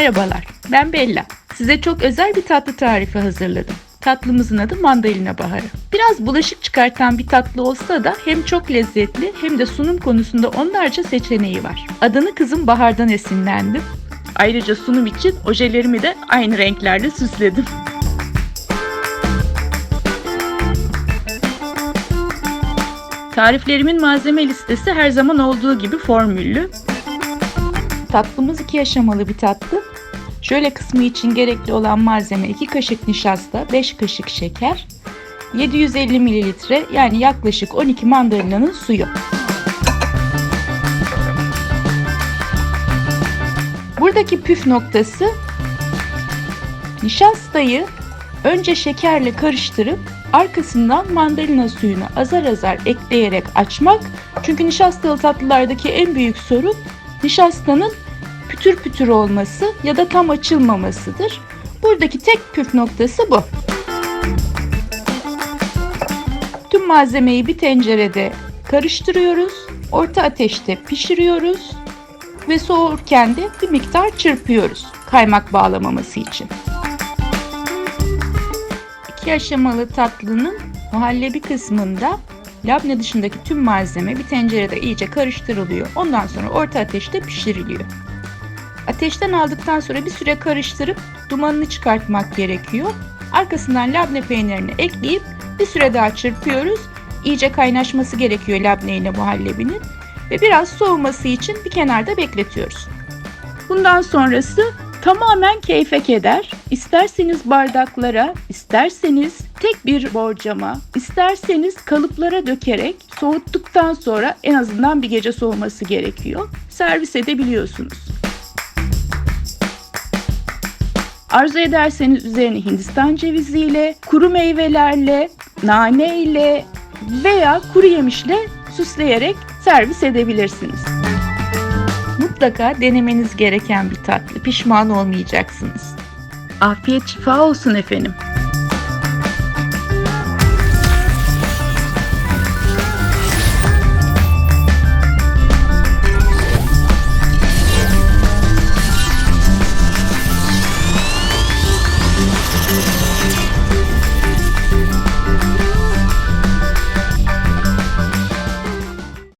Merhabalar, ben Bella. Size çok özel bir tatlı tarifi hazırladım. Tatlımızın adı mandalina baharı. Biraz bulaşık çıkartan bir tatlı olsa da hem çok lezzetli hem de sunum konusunda onlarca seçeneği var. Adını kızım Bahar'dan esinlendim. Ayrıca sunum için ojelerimi de aynı renklerle süsledim. Tariflerimin malzeme listesi her zaman olduğu gibi formüllü. Tatlımız iki aşamalı bir tatlı. Şöyle kısmı için gerekli olan malzeme 2 kaşık nişasta, 5 kaşık şeker, 750 mililitre yani yaklaşık 12 mandalinanın suyu. Buradaki püf noktası nişastayı önce şekerle karıştırıp arkasından mandalina suyunu azar azar ekleyerek açmak. Çünkü nişastalı tatlılardaki en büyük sorun nişastanın pütür pütür olması ya da tam açılmamasıdır. Buradaki tek püf noktası bu. Tüm malzemeyi bir tencerede karıştırıyoruz. Orta ateşte pişiriyoruz ve soğurken de bir miktar çırpıyoruz kaymak bağlamaması için. İki aşamalı tatlının muhallebi kısmında labne dışındaki tüm malzeme bir tencerede iyice karıştırılıyor. Ondan sonra orta ateşte pişiriliyor. Ateşten aldıktan sonra bir süre karıştırıp dumanını çıkartmak gerekiyor. Arkasından labne peynirini ekleyip bir süre daha çırpıyoruz. İyice kaynaşması gerekiyor labne ile muhallebinin ve biraz soğuması için bir kenarda bekletiyoruz. Bundan sonrası tamamen keyfe keder. İsterseniz bardaklara, isterseniz tek bir borcama, isterseniz kalıplara dökerek soğuttuktan sonra en azından bir gece soğuması gerekiyor. Servis edebiliyorsunuz. Arzu ederseniz üzerine Hindistan ceviziyle, kuru meyvelerle, nane ile veya kuru yemişle süsleyerek servis edebilirsiniz. Mutlaka denemeniz gereken bir tatlı. Pişman olmayacaksınız. Afiyet şifa olsun efendim.